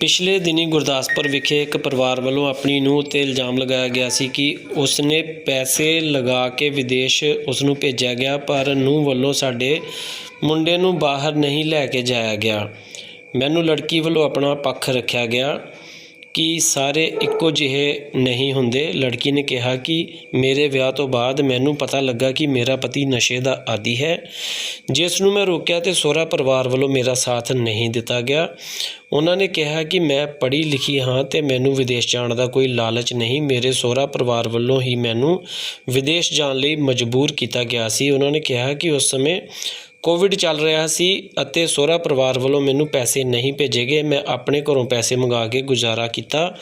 ਪਿਛਲੇ ਦਿਨੀ ਗੁਰਦਾਸਪੁਰ ਵਿਖੇ ਇੱਕ ਪਰਿਵਾਰ ਵੱਲੋਂ ਆਪਣੀ ਨੂੰਹ ਤੇ ਇਲਜ਼ਾਮ ਲਗਾਇਆ ਗਿਆ ਸੀ ਕਿ ਉਸਨੇ ਪੈਸੇ ਲਗਾ ਕੇ ਵਿਦੇਸ਼ ਉਸ ਨੂੰ ਭੇਜਿਆ ਗਿਆ, ਪਰ ਨੂੰਹ ਵੱਲੋਂ ਸਾਡੇ ਮੁੰਡੇ ਨੂੰ ਬਾਹਰ ਨਹੀਂ ਲੈ ਕੇ ਜਾਇਆ ਗਿਆ। ਮੈਨੂੰ ਲੜਕੀ ਵੱਲੋਂ ਆਪਣਾ ਪੱਖ ਰੱਖਿਆ ਗਿਆ। ਕਿ ਸਾਰੇ ਇੱਕੋ ਜਿਹੇ ਨਹੀਂ ਹੁੰਦੇ। ਲੜਕੀ ਨੇ ਕਿਹਾ ਕਿ ਮੇਰੇ ਵਿਆਹ ਤੋਂ ਬਾਅਦ ਮੈਨੂੰ ਪਤਾ ਲੱਗਾ ਕਿ ਮੇਰਾ ਪਤੀ ਨਸ਼ੇ ਦਾ ਆਦੀ ਹੈ। ਜਿਸ ਨੂੰ ਮੈਂ ਰੋਕਿਆ ਤੇ ਸਹੁਰਾ ਪਰਿਵਾਰ ਵੱਲੋਂ ਮੇਰਾ ਸਾਥ ਨਹੀਂ ਦਿੱਤਾ ਗਿਆ। ਉਹਨਾਂ ਨੇ ਕਿਹਾ ਕਿ ਮੈਂ ਪੜ੍ਹੀ ਲਿਖੀ ਹਾਂ ਤੇ ਮੈਨੂੰ ਵਿਦੇਸ਼ ਜਾਣ ਦਾ ਕੋਈ ਲਾਲਚ ਨਹੀਂ। ਮੇਰੇ ਸਹੁਰਾ ਪਰਿਵਾਰ ਵੱਲੋਂ ਹੀ ਮੈਨੂੰ ਵਿਦੇਸ਼ ਜਾਣ ਲਈ ਮਜਬੂਰ ਕੀਤਾ ਗਿਆ ਸੀ। ਉਹਨਾਂ ਨੇ ਕਿਹਾ ਕਿ ਉਸ ਸਮੇਂ ਕੋਵਿਡ ਚੱਲ ਰਿਹਾ ਸੀ ਅਤੇ ਸਹੁਰਾ ਪਰਿਵਾਰ ਵੱਲੋਂ ਮੈਨੂੰ ਪੈਸੇ ਨਹੀਂ ਭੇਜੇ ਗਏ। ਮੈਂ ਆਪਣੇ ਘਰੋਂ ਪੈਸੇ ਮੰਗਾ ਕੇ ਗੁਜ਼ਾਰਾ ਕੀਤਾ।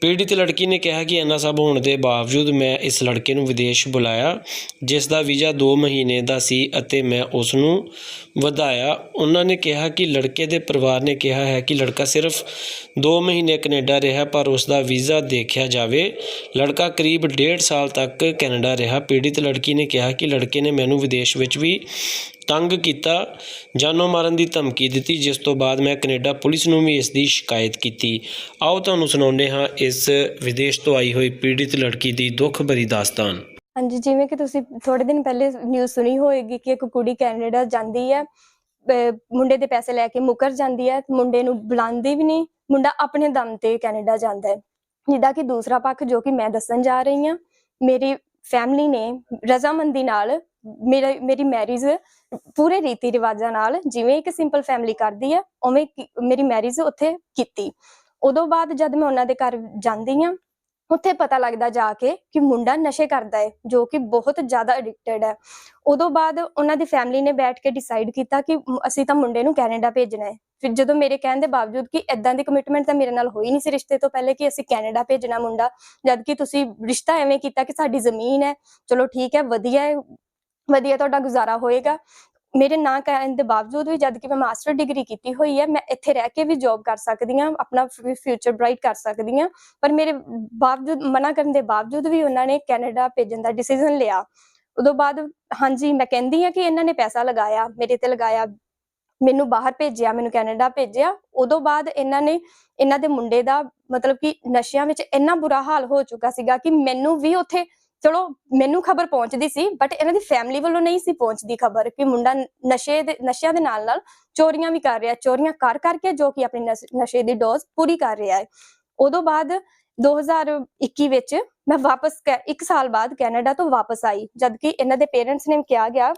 ਪੀੜਿਤ ਲੜਕੀ ਨੇ ਕਿਹਾ ਕਿ ਇੰਨਾ ਸਭ ਹੋਣ ਦੇ ਬਾਵਜੂਦ ਮੈਂ ਇਸ ਲੜਕੇ ਨੂੰ ਵਿਦੇਸ਼ ਬੁਲਾਇਆ, ਜਿਸ ਦਾ ਵੀਜ਼ਾ 2 ਮਹੀਨੇ ਦਾ ਸੀ ਅਤੇ ਮੈਂ ਉਸ ਨੂੰ ਵਧਾਇਆ। ਉਹਨਾਂ ਨੇ ਕਿਹਾ ਕਿ ਲੜਕੇ ਦੇ ਪਰਿਵਾਰ ਨੇ ਕਿਹਾ ਹੈ ਕਿ ਲੜਕਾ ਸਿਰਫ 2 ਮਹੀਨੇ ਕੈਨੇਡਾ ਰਿਹਾ, ਪਰ ਉਸ ਦਾ ਵੀਜ਼ਾ ਦੇਖਿਆ ਜਾਵੇ। ਲੜਕਾ ਕਰੀਬ 1.5 ਸਾਲ ਤੱਕ ਕੈਨੇਡਾ ਰਿਹਾ। ਪੀੜਿਤ ਲੜਕੀ ਨੇ ਕਿਹਾ ਕਿ ਲੜਕੇ ਨੇ ਮੈਨੂੰ ਵਿਦੇਸ਼ ਵਿੱਚ ਵੀ ਤੰਗ ਕੀਤਾ, ਜਾਨੋਂ ਮਾਰਨ ਦੀ ਧਮਕੀ ਦਿੱਤੀ, ਜਿਸ ਤੋਂ ਬਾਅਦ ਮੈਂ ਕੈਨੇਡਾ ਪੁਲਿਸ ਨੂੰ ਵੀ ਇਸ ਦੀ ਸ਼ਿਕਾਇਤ ਕੀਤੀ। ਆਓ ਤੁਹਾਨੂੰ ਸੁਣਾਉਂਦੇ ਹਾਂ ਇਸ ਵਿਦੇਸ਼ ਤੋਂ ਆਈ ਹੋਈ ਪੀੜਿਤ ਲੜਕੀ ਦੀ ਦੁੱਖ ਭਰੀ ਦਾਸਤਾਨ। ਹਾਂਜੀ, ਜਿਵੇਂ ਕਿ ਤੁਸੀਂ ਥੋੜੇ ਦਿਨ ਪਹਿਲੇ ਨਿਊਜ਼ ਸੁਣੀ ਹੋਏਗੀ ਕਿ ਇੱਕ ਕੁੜੀ ਕੈਨੇਡਾ ਜਾਂਦੀ ਹੈ ਮੁੰਡੇ ਦੇ ਪੈਸੇ ਲੈ ਕੇ ਮੁਕਰ ਜਾਂਦੀ ਹੈ, ਮੁੰਡੇ ਨੂੰ ਬੁਲਾਉਂਦੀ ਵੀ ਨਹੀਂ, ਮੁੰਡਾ ਆਪਣੇ ਦਮ ਤੇ ਕੈਨੇਡਾ ਜਾਂਦਾ ਹੈ। ਜਿੱਦਾਂ ਕਿ ਦੂਸਰਾ ਪੱਖ ਜੋ ਕਿ ਮੈਂ ਦੱਸਣ ਜਾ ਰਹੀ ਹਾਂ, ਮੇਰੀ ਫੈਮਿਲੀ ਨੇ ਰਜ਼ਾਮੰਦੀ ਨਾਲ ਮੇਰਾ, ਮੇਰੀ ਮੈਰਿਜ ਪੂਰੇ ਰੀਤੀ ਰਿਵਾਜਾਂ ਨਾਲ ਜਿਵੇਂ ਇੱਕ ਸਿੰਪਲ ਫੈਮਿਲੀ ਕਰਦੀ ਹੈ ਉਵੇਂ ਮੇਰੀ ਮੈਰਿਜ ਉੱਥੇ ਕੀਤੀ। ਉਦੋਂ ਬਾਅਦ ਜਦ ਮੈਂ ਉਹਨਾਂ ਦੇ ਘਰ ਜਾਂਦੀ ਹਾਂ ਉੱਥੇ ਪਤਾ ਲੱਗਦਾ ਜਾ ਕੇ ਕਿ ਮੁੰਡਾ ਨਸ਼ੇ ਕਰਦਾ ਹੈ ਜੋ ਕਿ ਬਹੁਤ ਜ਼ਿਆਦਾ ਐਡਿਕਟਡ ਹੈ ਉਦੋਂ ਬਾਅਦ ਉਹਨਾਂ ਦੀ ਫੈਮਿਲੀ ਨੇ ਬੈਠ ਕੇ ਡਿਸਾਈਡ ਕੀਤਾ ਕਿ ਅਸੀਂ ਤਾਂ ਮੁੰਡੇ ਨੂੰ ਕੈਨੇਡਾ ਭੇਜਣਾ ਹੈ ਫਿਰ ਜਦੋਂ ਮੇਰੇ ਕਹਿਣ ਦੇ ਬਾਵਜੂਦ ਕਿ ਇਦਾਂ ਦੀ ਕਮਿਟਮੈਂਟ ਤਾਂ ਮੇਰੇ ਨਾਲ ਹੋਈ ਨਹੀਂ ਸੀ ਰਿਸ਼ਤੇ ਤੋਂ ਪਹਿਲੇ ਕਿ ਅਸੀਂ ਕੈਨੇਡਾ ਭੇਜਣਾ ਮੁੰਡਾ, ਜਦ ਕਿ ਤੁਸੀਂ ਰਿਸ਼ਤਾ ਐਵੇਂ ਕੀਤਾ ਕਿ ਸਾਡੀ ਜ਼ਮੀਨ ਹੈ, ਚਲੋ ਠੀਕ ਹੈ, ਵਧੀਆ ਹੈ ਵਧੀਆ ਤੁਹਾਡਾ ਗੁਜ਼ਾਰਾ ਹੋਏਗਾ। ਮੇਰੇ ਨਾ ਕਹਿਣ ਦੇ ਬਾਵਜੂਦ ਵੀ ਜਦ ਕਿ ਮੈਂ ਮਾਸਟਰ ਡਿਗਰੀ ਕੀਤੀ ਹੋਈ ਹੈ, ਮੈਂ ਇੱਥੇ ਰਹਿ ਕੇ ਵੀ ਜੌਬ ਕਰ ਸਕਦੀ ਹਾਂ, ਆਪਣਾ ਫਿਊਚਰ ਬ੍ਰਾਈਟ ਕਰ ਸਕਦੀ ਹਾਂ। ਪਰ ਮੇਰੇ ਬਾਵਜੂਦ, ਮਨਾ ਕਰਨ ਦੇ ਬਾਵਜੂਦ ਵੀ ਉਹਨਾਂ ਨੇ ਕੈਨੇਡਾ ਭੇਜਣ ਦਾ ਡਿਸੀਜਨ ਲਿਆ। ਉਦੋਂ ਬਾਅਦ, ਹਾਂਜੀ, ਮੈਂ ਕਹਿੰਦੀ ਹਾਂ ਕਿ ਇਹਨਾਂ ਨੇ ਪੈਸਾ ਲਗਾਇਆ, ਮੇਰੇ ਤੇ ਲਗਾਇਆ, ਮੈਨੂੰ ਬਾਹਰ ਭੇਜਿਆ, ਮੈਨੂੰ ਕੈਨੇਡਾ ਭੇਜਿਆ। ਉਦੋਂ ਬਾਅਦ ਇਹਨਾਂ ਨੇ, ਇਹਨਾਂ ਦੇ ਮੁੰਡੇ ਦਾ ਮਤਲਬ ਕਿ ਨਸ਼ਿਆਂ ਵਿੱਚ ਇੰਨਾ ਬੁਰਾ ਹਾਲ ਹੋ ਚੁੱਕਾ ਸੀਗਾ ਕਿ ਮੈਨੂੰ ਵੀ ਉੱਥੇ ਚਲੋ, ਮੈਨੂੰ ਖਬਰ ਪਹੁੰਚਦੀ ਸੀ ਬਟ ਇਹਨਾਂ ਦੀ ਫੈਮਿਲੀ ਵੱਲੋਂ ਨਹੀਂ ਸੀ ਪਹੁੰਚਦੀ ਖਬਰ ਕਿ ਮੁੰਡਾ ਨਸ਼ੇ ਦੇ, ਨਸ਼ਿਆਂ ਦੇ ਨਾਲ ਨਾਲ ਚੋਰੀਆਂ ਵੀ ਕਰ ਰਿਹਾ, ਚੋਰੀਆਂ ਕਰ ਕਰਕੇ ਜੋ ਕਿ ਆਪਣੀ ਨਸ਼ੇ ਦੀ ਡੋਜ਼ ਪੂਰੀ ਕਰ ਰਿਹਾ ਹੈ। ਉਦੋਂ ਬਾਅਦ 2021 ਵਿੱਚ ਮੈਂ ਵਾਪਸ ਕੈ- ਸਾਲ ਬਾਅਦ ਕੈਨੇਡਾ ਤੋਂ ਵਾਪਸ ਆਈ ਜਦ ਕਿ ਇਹਨਾਂ ਦੇ ਪੇਰੈਂਟਸ ਨੇ ਕਿਹਾ ਗਿਆ,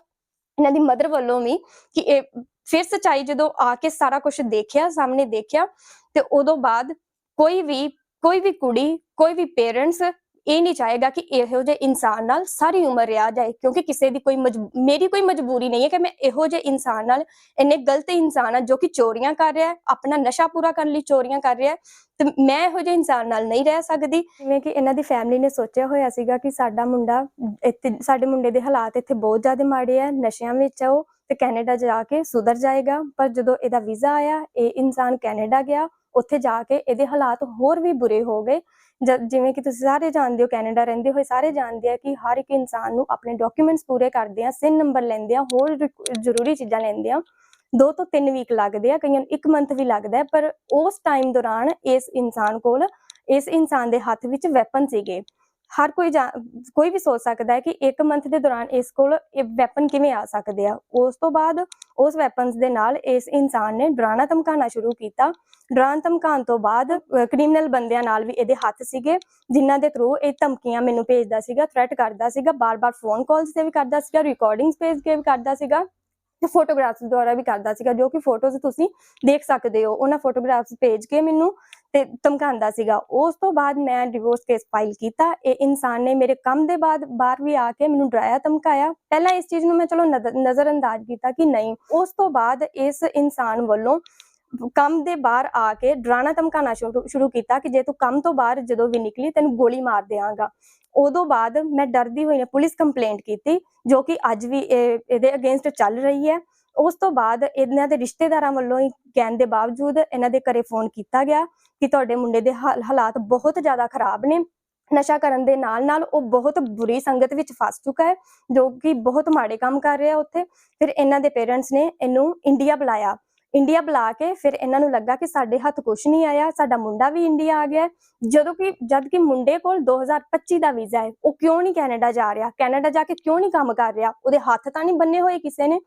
ਇਹਨਾਂ ਦੀ ਮਦਰ ਵੱਲੋਂ ਵੀ ਕਿ ਇਹ ਫਿਰ ਸਚਾਈ ਜਦੋਂ ਆ ਕੇ ਸਾਰਾ ਕੁਝ ਦੇਖਿਆ, ਸਾਹਮਣੇ ਦੇਖਿਆ, ਤੇ ਉਦੋਂ ਬਾਅਦ ਕੋਈ ਵੀ ਕੋਈ ਵੀ ਕੁੜੀ, ਕੋਈ ਵੀ ਪੇਰੈਂਟਸ ਇਹ ਨਹੀਂ ਚਾਹੇਗਾ ਕਿ ਇਹੋ ਜਿਹੇ ਇਨਸਾਨ ਨਾਲ ਸਾਰੀ ਉਮਰ ਰਿਹਾ ਜਾਏ, ਕਿਉਂਕਿ ਕਿਸੇ ਦੀ ਕੋਈ ਮੇਰੀ ਕੋਈ ਮਜਬੂਰੀ ਨਹੀਂ ਹੈ ਕਿ ਮੈਂ ਇਹੋ ਜਿਹੇ ਇਨਸਾਨ ਨਾਲ, ਇੰਨੇ ਗਲਤ ਇਨਸਾਨ ਆ ਜੋ ਕਿ ਚੋਰੀਆਂ ਕਰ ਰਿਹਾ ਹੈ, ਆਪਣਾ ਨਸ਼ਾ ਪੂਰਾ ਕਰਨ ਲਈ ਚੋਰੀਆਂ ਕਰ ਰਿਹਾ ਹੈ, ਤੇ ਮੈਂ ਇਹੋ ਜਿਹੇ ਇਨਸਾਨ ਨਾਲ ਨਹੀਂ ਰਹਿ ਸਕਦੀ। ਜਿਵੇਂ ਕਿ ਇਹਨਾਂ ਦੀ ਫੈਮਿਲੀ ਨੇ ਸੋਚਿਆ ਹੋਇਆ ਸੀਗਾ ਕਿ ਸਾਡਾ ਮੁੰਡਾ ਇੱਥੇ, ਸਾਡੇ ਮੁੰਡੇ ਦੇ ਹਾਲਾਤ ਇੱਥੇ ਬਹੁਤ ਜ਼ਿਆਦਾ ਮਾੜੇ ਆ, ਨਸ਼ਿਆਂ ਵਿੱਚ ਆ ਉਹ, ਤੇ ਕੈਨੇਡਾ ਜਾ ਕੇ ਸੁਧਰ ਜਾਏਗਾ, ਪਰ ਜਦੋਂ ਇਹਦਾ ਵੀਜ਼ਾ ਆਇਆ, ਇਹ ਇਨਸਾਨ ਕੈਨੇਡਾ ਗਿਆ ਉੱਥੇ ਜਾ ਕੇ ਇਹਦੇ ਹਾਲਾਤ ਹੋਰ ਵੀ ਬੁਰੇ ਹੋ ਗਏ। ਜਿਵੇਂ ਕਿ ਤੁਸੀਂ ਸਾਰੇ ਜਾਣਦੇ ਹੋ, ਕੈਨੇਡਾ ਰਹਿੰਦੇ ਹੋਏ ਸਾਰੇ ਜਾਣਦੇ ਆ ਕਿ ਹਰ ਇੱਕ ਇਨਸਾਨ ਨੂੰ ਆਪਣੇ ਡਾਕੂਮੈਂਟਸ ਪੂਰੇ ਕਰਦੇ ਆ ਸਿਨ ਨੰਬਰ ਲੈਂਦੇ ਆ, ਹੋਰ ਜ਼ਰੂਰੀ ਚੀਜ਼ਾਂ ਲੈਂਦੇ ਆ। ਦੋ ਤੋਂ ਤਿੰਨ ਵੀਕ ਲੱਗਦੇ ਆ, ਕਈਆਂ ਨੂੰ ਇੱਕ ਮੰਥ ਵੀ ਲੱਗਦਾ ਹੈ, ਪਰ ਉਸ ਟਾਈਮ ਦੌਰਾਨ ਇਸ ਇਨਸਾਨ ਕੋਲ, ਇਸ ਇਨਸਾਨ ਦੇ ਹੱਥ ਵਿੱਚ ਵੈਪਨ ਸੀਗੇ। ਹਰ ਕੋਈ ਜਾ- ਕੋਈ ਵੀ ਸੋਚ ਸਕਦਾ ਹੈ ਕਿ ਇੱਕ ਮੰਥ ਦੇ ਦੌਰਾਨ ਇਸ ਕੋਲ ਇਹ ਵੈਪਨ ਕਿਵੇਂ ਆ ਸਕਦੇ ਆ। ਉਸ ਤੋਂ ਬਾਅਦ ਉਸ ਵੈਪਨਸ ਦੇ ਨਾਲ ਇਸ ਇਨਸਾਨ ਨੇ ਡਰਾਣਾ ਧਮਕਾਉਣਾ ਸ਼ੁਰੂ ਕੀਤਾ। ਡਰਾਣ ਧਮਕਾਉਣ ਤੋਂ ਬਾਅਦ ਕ੍ਰਿਮੀਨਲ ਬੰਦਿਆਂ ਨਾਲ ਵੀ ਇਹਦੇ ਹੱਥ ਸੀਗੇ, ਜਿਨ੍ਹਾਂ ਦੇ ਥਰੂ ਇਹ ਧਮਕੀਆਂ ਮੈਨੂੰ ਭੇਜਦਾ ਸੀਗਾ ਥ੍ਰੈਟ ਕਰਦਾ ਸੀਗਾ, ਬਾਰ-ਬਾਰ ਫੋਨ ਕਾਲਸ ਤੇ ਵੀ ਕਰਦਾ ਸੀਗਾ ਰਿਕਾਰਡਿੰਗਸ ਭੇਜ ਕੇ ਵੀ ਕਰਦਾ ਸੀਗਾ। ਤੇ ਫੋਟੋਗ੍ਰਾਫਸ ਦੁਆਰਾ ਵੀ ਕਰਦਾ ਸੀਗਾ, ਜੋ ਕਿ ਫੋਟੋਜ਼ ਤੁਸੀਂ ਦੇਖ ਸਕਦੇ ਹੋ। ਉਹਨਾਂ ਫੋਟੋਗ੍ਰਾਫਸ ਭੇਜ ਕੇ ਮੈਨੂੰ ਤੇ ਧਮਕਾਉਂਦਾ ਸੀਗਾ। ਉਸ ਤੋਂ ਬਾਅਦ ਮੈਂ ਡਿਵੋਰਸ ਕੇਸ ਫਾਈਲ ਕੀਤਾ। ਇਹ ਇਨਸਾਨ ਨੇ ਮੇਰੇ ਕੰਮ ਦੇ ਬਾਅਦ ਬਾਹਰ ਵੀ ਆ ਕੇ ਮੈਨੂੰ ਡਰਾਇਆ, ਧਮਕਾਇਆ। ਪਹਿਲਾਂ ਇਸ ਚੀਜ਼ ਨੂੰ ਮੈਂ ਚਲੋ ਨਜ਼ਰ ਅੰਦਾਜ਼ ਕੀਤਾ ਕਿ ਨਹੀਂ। ਉਸ ਤੋਂ ਬਾਅਦ ਇਸ ਇਨਸਾਨ ਵੱਲੋਂ ਕੰਮ ਦੇ ਬਾਹਰ ਆ ਕੇ ਡਰਾਣਾ ਧਮਕਾਉਣਾ ਸ਼ੁਰੂ ਕੀਤਾ ਕਿ ਜੇ ਤੂੰ ਕੰਮ ਤੋਂ ਬਾਹਰ ਜਦੋਂ ਵੀ ਨਿਕਲੀ ਤੈਨੂੰ ਗੋਲੀ ਮਾਰ ਦਿਆਂਗਾ। ਉਦੋਂ ਬਾਅਦ ਮੈਂ ਡਰਦੀ ਹੋਈ ਨੇ ਪੁਲਿਸ ਕੰਪਲੇਂਟ ਕੀਤੀ, ਜੋ ਕਿ ਅੱਜ ਵੀ ਇਹਦੇ ਅਗੇਂਸਟ ਚੱਲ ਰਹੀ ਹੈ। ਉਸ ਤੋਂ ਬਾਅਦ ਇਹਨਾਂ ਦੇ ਰਿਸ਼ਤੇਦਾਰਾਂ ਵੱਲੋਂ ਹੀ ਕਹਿਣ ਦੇ ਬਾਵਜੂਦ ਇਹਨਾਂ ਦੇ ਘਰੇ ਫੋਨ ਕੀਤਾ ਗਿਆ ਕਿ ਤੁਹਾਡੇ ਮੁੰਡੇ ਦੇ ਹਾਲਾਤ ਬਹੁਤ ਜ਼ਿਆਦਾ ਖਰਾਬ ਨੇ। ਨਸ਼ਾ ਕਰਨ ਦੇ ਨਾਲ ਨਾਲ ਉਹ ਬਹੁਤ ਬੁਰੀ ਸੰਗਤ ਵਿੱਚ ਫਸ ਚੁੱਕਾ ਹੈ, ਜੋ ਕਿ ਬਹੁਤ ਮਾੜੇ ਕੰਮ ਕਰ ਰਿਹਾ ਉੱਥੇ। ਫਿਰ ਇਹਨਾਂ ਦੇ ਪੇਰੈਂਟਸ ਨੇ ਇਹਨੂੰ ਇੰਡੀਆ ਬੁਲਾਇਆ। ਇੰਡੀਆ ਬੁਲਾ ਕੇ ਫਿਰ ਇਹਨਾਂ ਨੂੰ ਲੱਗਾ ਕਿ ਸਾਡੇ ਹੱਥ ਕੁਝ ਨਹੀਂ ਆਇਆ, ਸਾਡਾ ਮੁੰਡਾ ਵੀ ਇੰਡੀਆ ਆ ਗਿਆ। ਜਦੋਂ ਕਿ ਜਦ ਕਿ ਮੁੰਡੇ ਕੋਲ 2025 ਦਾ ਵੀਜ਼ਾ ਹੈ, ਉਹ ਕਿਉਂ ਨਹੀਂ ਕੈਨੇਡਾ ਜਾ ਰਿਹਾ? ਕੈਨੇਡਾ ਜਾ ਕੇ ਕਿਉਂ ਨਹੀਂ ਕੰਮ ਕਰ ਰਿਹਾ? ਉਹਦੇ ਹੱਥ ਤਾਂ ਨਹੀਂ ਬੰਨੇ ਹੋਏ ਕਿਸੇ ਨੇ।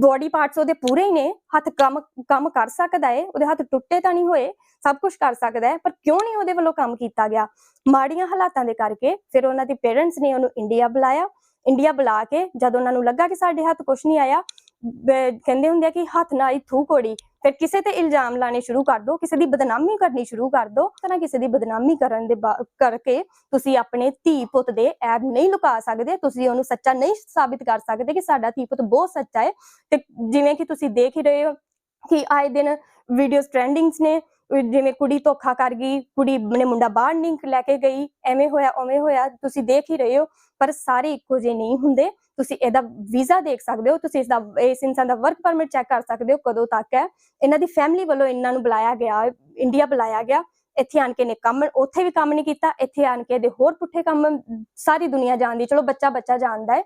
ਬੋਡੀ ਪਾਰਟਸ ਉਹਦੇ ਪੂਰੇ ਹੀ ਨੇ, ਹੱਥ ਕੰਮ ਕੰਮ ਕਰ ਸਕਦਾ ਹੈ ਉਹਦੇ ਹੱਥ ਟੁੱਟੇ ਤਾਂ ਨਹੀਂ ਹੋਏ, ਸਭ ਕੁਝ ਕਰ ਸਕਦਾ ਹੈ ਪਰ ਕਿਉਂ ਨਹੀਂ ਉਹਦੇ ਵੱਲੋਂ ਕੰਮ ਕੀਤਾ ਗਿਆ? ਮਾੜੀਆਂ ਹਾਲਾਤਾਂ ਦੇ ਕਰਕੇ ਫਿਰ ਉਹਨਾਂ ਦੇ ਪੇਰੈਂਟਸ ਨੇ ਉਹਨੂੰ ਇੰਡੀਆ ਬੁਲਾਇਆ। ਇੰਡੀਆ ਬੁਲਾ ਕੇ ਜਦ ਉਹਨਾਂ ਨੂੰ ਲੱਗਾ ਕਿ ਸਾਡੇ ਹੱਥ ਕੁਝ ਨਹੀਂ ਆਇਆ ਕਹਿੰਦੇ ਹੁੰਦੇ ਆ ਕਿ ਹੱਥ ਨਾਲ ਹੀ ਥੂ ਕੋੜੀ ਫਿਰ ਕਿਸੇ ਤੇ ਇਲਜ਼ਾਮ ਲਾਣੇ ਸ਼ੁਰੂ ਕਰ ਦੋ, ਕਿਸੇ ਦੀ ਬਦਨਾਮੀ ਕਰਨੀ ਸ਼ੁਰੂ ਕਰ ਦੋ, ਤਾਂ ਕਿਸੇ ਦੀ ਬਦਨਾਮੀ ਕਰਨ ਦੇ ਕਰਕੇ ਤੁਸੀਂ ਆਪਣੇ ਧੀ ਪੁੱਤ ਦੇ ਐਬ ਨਹੀਂ ਲੁਕਾ ਸਕਦੇ, ਤੁਸੀਂ ਉਹਨੂੰ ਸੱਚਾ ਨਹੀਂ ਸਾਬਿਤ ਕਰ ਸਕਦੇ ਕਿ ਸਾਡਾ ਧੀ ਪੁੱਤ ਬਹੁਤ ਸੱਚਾ ਹੈ। ਤੇ ਜਿਵੇਂ ਕਿ ਤੁਸੀਂ ਦੇਖ ਹੀ ਰਹੇ ਹੋ ਕਿ ਆਏ ਦਿਨ ਵੀਡੀਓਜ਼ ਟ੍ਰੈਂਡਿੰਗਸ ਨੇ ਜਿਵੇਂ ਕੁੜੀ ਧੋਖਾ ਕਰ ਗਈ, ਕੁੜੀ ਨੇ ਮੁੰਡਾ ਬਾਹਰ ਨਹੀਂ ਲੈ ਕੇ ਗਈ, ਐਵੇਂ ਹੋਇਆ, ਉਵੇਂ ਹੋਇਆ, ਤੁਸੀਂ ਦੇਖ ਹੀ ਰਹੇ ਹੋ, ਪਰ ਸਾਰੇ ਇੱਕੋ ਜਿਹੇ ਨਹੀਂ ਹੁੰਦੇ। ਤੁਸੀਂ ਇਹਦਾ ਵੀਜ਼ਾ ਦੇਖ ਸਕਦੇ ਹੋ, ਤੁਸੀਂ ਇਸ ਦਾ ਇਸ ਇਨਸਾਨ ਦਾ ਵਰਕ ਪਰਮਿਟ ਚੈੱਕ ਕਰ ਸਕਦੇ ਹੋ ਕਦੋਂ ਤੱਕ ਹੈ। ਇਹਨਾਂ ਦੀ ਫੈਮਿਲੀ ਵੱਲੋਂ ਇਹਨਾਂ ਨੂੰ ਬੁਲਾਇਆ ਗਿਆ ਇੰਡੀਆ ਬੁਲਾਇਆ ਗਿਆ। ਇੱਥੇ ਆਣ ਕੇ ਨੇ ਕੰਮ, ਉੱਥੇ ਵੀ ਕੰਮ ਨਹੀਂ ਕੀਤਾ, ਇੱਥੇ ਆਣ ਕੇ ਇਹਦੇ ਹੋਰ ਪੁੱਠੇ ਕੰਮ, ਸਾਰੀ ਦੁਨੀਆ ਜਾਣਦੀ, ਚਲੋ ਬੱਚਾ ਬੱਚਾ ਜਾਣਦਾ ਹੈ।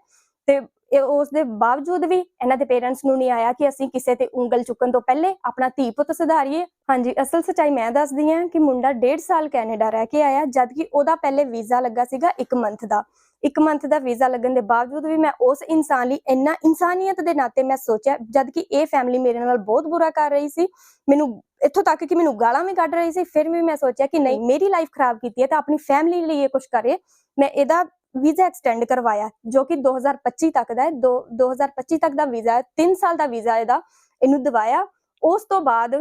ਤੇ ਇਹ ਉਸ ਦੇ ਬਾਵਜੂਦ ਵੀ ਇਹਨਾਂ ਦੇ ਪੇਰੈਂਟਸ ਨੂੰ ਨਹੀਂ ਆਇਆ ਕਿ ਅਸੀਂ ਕਿਸੇ ਤੇ ਉਂਗਲ ਚੁੱਕਣ ਤੋਂ ਪਹਿਲੇ ਆਪਣਾ ਧੀ ਪੁੱਤ ਸੁਧਾਰੀਏ। ਹਾਂਜੀ, ਅਸਲ ਸਚਾਈ ਮੈਂ ਦੱਸਦੀ ਹਾਂ ਕਿ ਮੁੰਡਾ 1.5 ਸਾਲ ਕੈਨੇਡਾ ਰਹਿ ਕੇ ਆਇਆ ਜਦ ਉਹਦਾ ਪਹਿਲੇ ਵੀਜ਼ਾ ਲੱਗਾ ਸੀਗਾ 1 ਮੰਥ ਦਾ। ਇੱਕ ਮੰਥ ਦਾ ਵੀਜ਼ਾ ਲੱਗਣ ਦੇ ਬਾਵਜੂਦ ਵੀ ਮੈਂ ਉਸ ਇਨਸਾਨ ਲਈ ਇੰਨਾ ਇਨਸਾਨੀਅਤ ਦੇ ਨਾਤੇ ਮੈਂ ਸੋਚਿਆ ਜਦ ਕਿ ਇਹ ਫੈਮਿਲੀ ਮੇਰੇ ਨਾਲ ਬਹੁਤ ਬੁਰਾ ਕਰ ਰਹੀ ਸੀ। ਮੈਨੂੰ ਇੱਥੋਂ ਤੱਕ ਕਿ ਮੈਨੂੰ ਗਾਲਾਂ ਵੀ ਕੱਢ ਰਹੀ ਸੀ, ਫਿਰ ਵੀ ਮੈਂ ਸੋਚਿਆ ਕਿ ਨਹੀਂ, ਮੇਰੀ ਲਾਈਫ ਖਰਾਬ ਕੀਤੀ ਹੈ ਤਾਂ ਆਪਣੀ ਫੈਮਿਲੀ ਲਈ ਇਹ ਕੁਝ ਕਰੇ। ਮੈਂ ਇਹਦਾ ਵੀਜ਼ਾ ਐਕਸਟੈਂਡ ਕਰਵਾਇਆ, ਜੋ ਕਿ 2025 ਤੱਕ ਦਾ ਹੈ 2025 ਤੱਕ ਦਾ ਵੀਜ਼ਾ ਹੈ 3 ਸਾਲ ਦਾ ਵੀਜ਼ਾ ਇਹਦਾ, ਇਹਨੂੰ ਦਿਵਾਇਆ। ਉਸ ਤੋਂ ਬਾਅਦ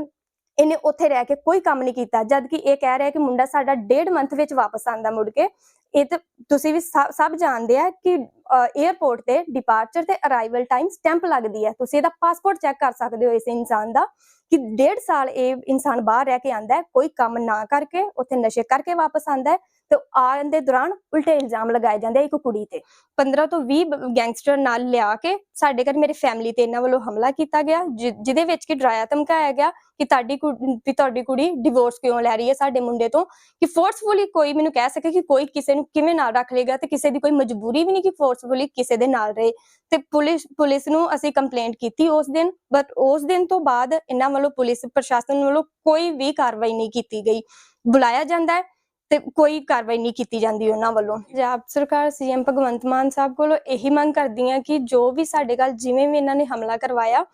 ਇਹਨੇ ਉੱਥੇ ਰਹਿ ਕੇ ਕੋਈ ਕੰਮ ਨਹੀਂ ਕੀਤਾ ਜਦ ਕਿ ਇਹ ਕਹਿ ਰਿਹਾ ਕਿ ਮੁੰਡਾ ਸਾਡਾ ਡੇਢ ਮੰਥ ਵਿੱਚ ਵਾਪਸ ਆਂਦਾ ਮੁੜ ਕੇ। ਇਹ ਤਾਂ ਤੁਸੀਂ ਵੀ ਸਭ ਜਾਣਦੇ ਆ ਕਿ 에ਅਰਪੋਰਟ ਤੇ ਡਿਪਾਰਚਰ ਤੇ ਅਰਾਈਵਲ ਟਾਈਮ ਸਟੈਂਪ ਲੱਗਦੀ ਹੈ। ਤੁਸੀਂ ਇਹਦਾ ਪਾਸਪੋਰਟ ਚੈੱਕ ਕਰ ਸਕਦੇ ਹੋ ਇਸ ਇਨਸਾਨ ਦਾ। ਕਿ ਡੇਢ ਸਾਲ ਇਹ ਇਨਸਾਨ ਬਾਹਰ ਰਹਿ ਕੇ ਆਂਦਾ ਕੋਈ ਕੰਮ ਨਾ ਕਰਕੇ, ਉੱਥੇ ਨਸ਼ੇ ਕਰਕੇ ਵਾਪਸ ਆਂਦਾ ਤੇ ਆਉਣ ਦੇ ਦੌਰਾਨ ਉਲਟੇ ਇਲਜ਼ਾਮ ਲਗਾਏ ਜਾਂਦੇ ਇੱਕ ਕੁੜੀ ਤੇ। 15 ਤੋਂ 20 ਗੈਂਗਸਟਰ ਨਾਲ ਲਿਆ ਕੇ ਸਾਡੇ ਘਰ ਮੇਰੀ ਫੈਮਿਲੀ ਤੇ ਇਹਨਾਂ ਵੱਲੋਂ ਹਮਲਾ ਕੀਤਾ ਗਿਆ ਜਿਹਦੇ ਵਿੱਚ ਕਿ ਡਰਾਇਆ ਧਮਕਾਇਆ ਗਿਆ ਕਿ ਤੁਹਾਡੀ ਵੀ ਤੁਹਾਡੀ ਕੁੜੀ ਡਿਵੋਰਸ ਕਿਉਂ ਲੈ ਰਹੀ ਹੈ ਸਾਡੇ ਮੁੰਡੇ ਤੋਂ, ਕਿ ਫੋਰਸਫੁਲੀ ਕੋਈ ਮੈਨੂੰ ਕਹਿ ਸਕੇ ਕਿ ਕੋਈ ਕਿਸੇ ਨੂੰ ਕਿਵੇਂ ਨਾਲ ਰੱਖ ਲੇਗਾ ਤੇ ਕਿਸੇ ਦੀ ਕੋਈ ਮਜਬੂਰੀ ਵੀ ਨਹੀਂ ਕਿ ਫੋਰਸਫੁਲੀ ਕਿਸੇ ਦੇ ਨਾਲ ਰਹੇ। ਤੇ ਪੁਲਿਸ ਪੁਲਿਸ ਨੂੰ ਅਸੀਂ ਕੰਪਲੇਂਟ ਕੀਤੀ ਉਸ ਦਿਨ ਬਟ ਉਸ ਦਿਨ ਤੋਂ ਬਾਅਦ ਇਹਨਾਂ ਵੱਲੋਂ ਪੁਲਿਸ ਪ੍ਰਸ਼ਾਸਨ ਵੱਲੋਂ ਕੋਈ ਵੀ ਕਾਰਵਾਈ ਨਹੀਂ ਕੀਤੀ ਗਈ। ਬੁਲਾਇਆ ਜਾਂਦਾ ਹੈ। ਤੇ ਕੋਈ ਕਾਰਵਾਈ ਨਹੀਂ ਕੀਤੀ ਜਾਂਦੀ ਉਹਨਾਂ ਵੱਲੋਂ। ਪੰਜਾਬ ਸਰਕਾਰ ਸੀਐਮ ਭਗਵੰਤ ਮਾਨ ਸਾਹਿਬ ਕੋਲੋਂ ਇਹੀ ਮੰਗ ਕਰਦੀ ਆ ਕਿ ਜੋ ਵੀ ਸਾਡੇ ਨਾਲ ਜਿਵੇਂ ਵੀ ਇਹਨਾਂ ਨੇ ਹਮਲਾ ਕਰਵਾਇਆ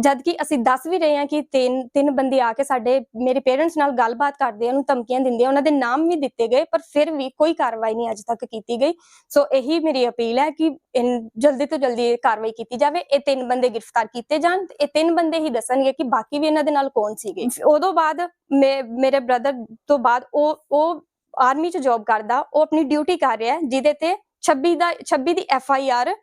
ਜਦ ਕਿ ਅਸੀਂ ਦੱਸ ਵੀ ਰਹੇ ਹਾਂ ਕਿ ਤਿੰਨ ਤਿੰਨ ਬੰਦੇ ਆ ਕੇ ਸਾਡੇ, ਮੇਰੇ ਪੇਰੈਂਟਸ ਨਾਲ ਗੱਲਬਾਤ ਕਰਦੇ ਆ, ਉਹਨੂੰ ਧਮਕੀਆਂ ਦਿੰਦੇ ਆ, ਉਹਨਾਂ ਦੇ ਨਾਮ ਵੀ ਦਿੱਤੇ ਗਏ, ਪਰ ਫਿਰ ਵੀ ਕੋਈ ਕਾਰਵਾਈ ਨਹੀਂ ਅਜੇ ਤੱਕ ਕੀਤੀ ਗਈ। ਸੋ ਇਹੀ ਮੇਰੀ ਅਪੀਲ ਹੈ ਕਿ ਜਲਦੀ ਤੋਂ ਜਲਦੀ ਕਾਰਵਾਈ ਕੀਤੀ ਜਾਵੇ, ਇਹ ਤਿੰਨ ਬੰਦੇ ਗ੍ਰਿਫਤਾਰ ਕੀਤੇ ਜਾਣ ਤੇ ਇਹ ਤਿੰਨ ਬੰਦੇ ਹੀ ਦੱਸਣਗੇ ਕਿ ਬਾਕੀ ਵੀ ਇਹਨਾਂ ਦੇ ਨਾਲ ਕੌਣ ਸੀਗੇ। ਉਦੋਂ ਬਾਅਦ ਮੇ- ਮੇਰੇ ਬ੍ਰਦਰ ਤੋਂ ਬਾਅਦ ਉਹ ਉਹ ਆਰਮੀ 'ਚ ਜੌਬ ਕਰਦਾ, ਉਹ ਆਪਣੀ ਡਿਊਟੀ ਕਰ ਰਿਹਾ ਜਿਹਦੇ ਤੇ 26 ਦਾ 26 ਦੀ ਐਫ ਆਈ ਆਰ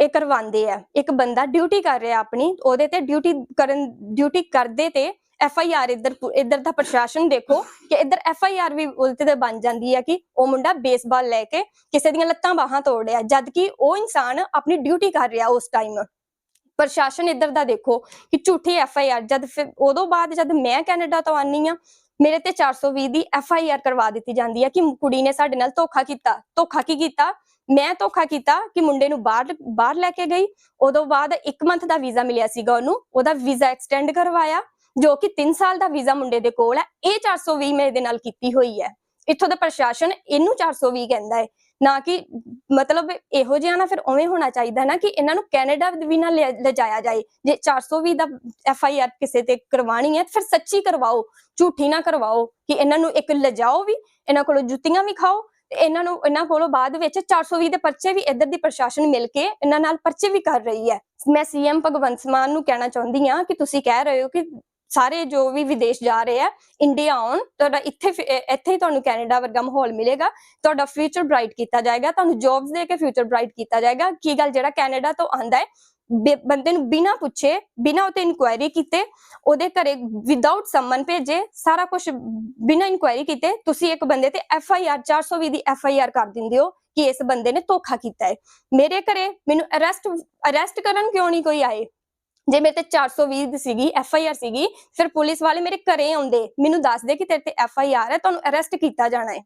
ਇਹ ਕਰਵਾਉਂਦੇ ਆ। ਇੱਕ ਬੰਦਾ ਡਿਊਟੀ ਕਰ ਰਿਹਾ ਆਪਣੀ, ਉਹਦੇ ਤੇ ਡਿਊਟੀ ਕਰਨ ਡਿਊਟੀ ਕਰਦੇ ਤੇ ਐਫ ਆਈ ਆਰ ਇੱਧਰ ਇੱਧਰ ਦਾ ਪ੍ਰਸ਼ਾਸਨ ਦੇਖੋ ਕਿ ਇੱਧਰ ਐਫ ਆਈ ਆਰ ਵੀ ਉਲਟੇ ਤੇ ਬਣ ਜਾਂਦੀ ਹੈ ਕਿ ਉਹ ਮੁੰਡਾ ਬੇਸਬਾਲ ਲੈ ਕੇ ਕਿਸੇ ਦੀਆਂ ਲੱਤਾਂ ਬਾਹਾਂ ਤੋੜ ਰਿਹਾ ਜਦ ਕਿ ਉਹ ਇਨਸਾਨ ਆਪਣੀ ਡਿਊਟੀ ਕਰ ਰਿਹਾ ਉਸ ਟਾਈਮ ਪ੍ਰਸ਼ਾਸਨ ਇੱਧਰ ਦਾ ਦੇਖੋ ਕਿ ਝੂਠੀ ਐਫ ਆਈ ਆਰ ਜਦ ਫਿਰ, ਉਦੋਂ ਬਾਅਦ ਜਦ ਮੈਂ ਕੈਨੇਡਾ ਤੋਂ ਆਨੀ ਆ ਮੇਰੇ ਤੇ 420 ਦੀ ਐਫ ਆਈ ਆਰ ਕਰਵਾ ਦਿੱਤੀ ਜਾਂਦੀ ਹੈ ਕਿ ਕੁੜੀ ਨੇ ਸਾਡੇ ਨਾਲ ਧੋਖਾ ਕੀਤਾ। ਧੋਖਾ ਕੀ ਕੀਤਾ? ਮੈਂ ਧੋਖਾ ਕੀਤਾ ਕਿ ਮੁੰਡੇ ਨੂੰ ਬਾਹਰ ਬਾਹਰ ਲੈ ਕੇ ਗਈ। ਉਦੋਂ ਬਾਅਦ 1 ਮੰਥ ਦਾ ਵੀਜ਼ਾ ਮਿਲਿਆ ਸੀਗਾ ਉਹਨੂੰ। ਉਹਦਾ ਵੀਜ਼ਾ ਐਕਸਟੈਂਡ ਕਰਵਾਇਆ, ਜੋ ਕਿ 3 ਸਾਲ ਦਾ ਵੀਜ਼ਾ ਮੁੰਡੇ ਦੇ ਕੋਲ ਹੈ ਇਹ 420 ਮੇਰੇ ਦੇ ਨਾਲ ਕੀਤੀ ਹੋਈ ਹੈ ਇੱਥੋਂ ਦਾ ਪ੍ਰਸ਼ਾਸਨ ਇਹਨੂੰ 420 ਕਹਿੰਦਾ ਹੈ। ਨਾ ਕਿ ਮਤਲਬ ਇਹੋ ਜਿਹਾ ਨਾ ਫਿਰ ਉਵੇਂ ਹੋਣਾ ਚਾਹੀਦਾ ਨਾ ਕਿ ਇਹਨਾਂ ਨੂੰ ਕੈਨੇਡਾ ਵੀ ਨਾ ਲਿਜਾਇਆ ਜਾਏ। ਜੇ 420 ਦਾ ਐਫ ਆਈ ਆਰ ਕਿਸੇ ਤੇ ਕਰਵਾਣੀ ਹੈ, ਫਿਰ ਸੱਚੀ ਕਰਵਾਓ, ਝੂਠੀ ਨਾ ਕਰਵਾਓ ਕਿ ਇਹਨਾਂ ਨੂੰ ਇੱਕ ਲਿਜਾਓ ਵੀ, ਇਹਨਾਂ ਕੋਲੋਂ ਜੁੱਤੀਆਂ ਵੀ ਖਾਓ ਤੇ ਇਹਨਾਂ ਨੂੰ, ਇਹਨਾਂ ਕੋਲੋਂ ਬਾਅਦ ਵਿੱਚ 420 ਦੇ ਪਰਚੇ ਵੀ ਇੱਧਰ ਦੀ ਪ੍ਰਸ਼ਾਸਨ ਮਿਲ ਕੇ ਇਹਨਾਂ ਨਾਲ ਪਰਚੇ ਵੀ ਕਰ ਰਹੀ ਹੈ। ਮੈਂ ਸੀਐਮ ਭਗਵੰਤ ਮਾਨ ਨੂੰ ਕਹਿਣਾ ਚਾਹੁੰਦੀ ਹਾਂ ਕਿ ਤੁਸੀਂ ਕਹਿ ਰਹੇ ਹੋ ਕਿ ਸਾਰੇ ਜੋ ਵੀ ਵਿਦੇਸ਼ ਜਾ ਰਹੇ ਆ ਇੰਡੀਆ ਆਉਣ, ਤੁਹਾਡਾ ਇੱਥੇ ਇੱਥੇ ਹੀ ਤੁਹਾਨੂੰ ਕੈਨੇਡਾ ਵਰਗਾ ਮਾਹੌਲ ਮਿਲੇਗਾ, ਤੁਹਾਡਾ ਫਿਊਚਰ ਬ੍ਰਾਈਟ ਕੀਤਾ ਜਾਏਗਾ, ਤੁਹਾਨੂੰ ਜੌਬਸ ਦੇ ਕੇ ਫਿਊਚਰ ਬ੍ਰਾਈਟ ਕੀਤਾ ਜਾਏਗਾ, ਕੀ ਗੱਲ ਜਿਹੜਾ ਕੈਨੇਡਾ ਤੋਂ ਆਂਦਾ ਹੈ ਬੰਦੇ ਨੂੰ ਬਿਨਾ ਪੁੱਛੇ, ਬਿਨਾ ਉਤੇ ਇਨਕੁਆਇਰੀ ਕੀਤੇ, ਉਹਦੇ ਘਰੇ ਵਿਦਆਊਟ ਸਮਨ ਭੇਜੇ, ਸਾਰਾ ਕੁਝ ਬਿਨਾ ਇਨਕੁਆਇਰੀ ਕੀਤੇ, ਤੁਸੀਂ ਇੱਕ ਬੰਦੇ ਤੇ ਐਫ ਆਈ ਆਰ 420 ਦੀ ਐਫ ਆਈ ਆਰ ਕਰ ਦਿੰਦੇ ਹੋ ਕਿ ਇਸ ਬੰਦੇ ਨੇ ਧੋਖਾ ਕੀਤਾ ਹੈ। ਮੇਰੇ ਘਰੇ ਮੈਨੂੰ ਅਰੈਸਟ ਅਰੈਸਟ ਕਰਨ ਕਿਉਂ ਨਹੀਂ ਕੋਈ ਆਏ? ਜੇ ਮੇਰੇ ਤੇ 420 ਦੀ ਸੀਗੀ ਐਫ ਆਈ ਆਰ ਸੀਗੀ, ਫਿਰ ਪੁਲਿਸ ਵਾਲੇ ਮੇਰੇ ਘਰੇ ਆਉਂਦੇ। ਮੈਨੂੰ ਦੱਸਦੇ ਕਿ ਤੇਰੇ ਤੇ ਐਫ ਆਈ ਆਰ ਹੈ, ਤੁਹਾਨੂੰ ਅਰੈਸਟ ਕੀਤਾ ਜਾਣਾ ਹੈ।